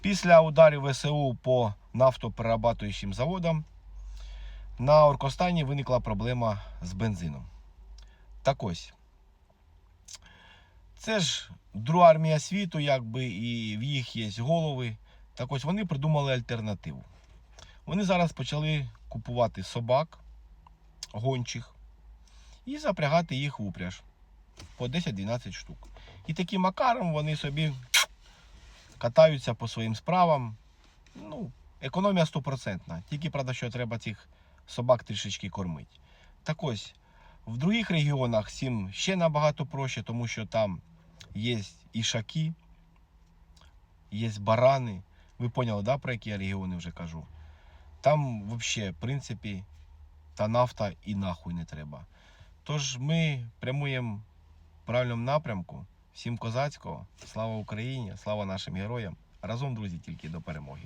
Після ударів ВСУ по нафтоперерабатуючим заводам на Оркостані виникла проблема з бензином. Так ось. Це ж друга армія світу, якби, і в їх є голови. Так ось вони придумали альтернативу. Вони зараз почали купувати собак гончих і запрягати їх в упряж по 10-12 штук. І таким макаром вони собі катаються по своїм справам. Ну, економія стопроцентна. Тільки правда, що треба цих собак трішечки кормити. Так ось, в других регіонах всім ще набагато проще, тому що там є ішаки, є барани. Ви поняли, да, про які я регіони вже кажу? Там взагалі, в принципі, та нафта і нахуй не треба. Тож ми прямуємо в правильному напрямку. Всім козацького, слава Україні, слава нашим героям. Разом, друзі, тільки до перемоги.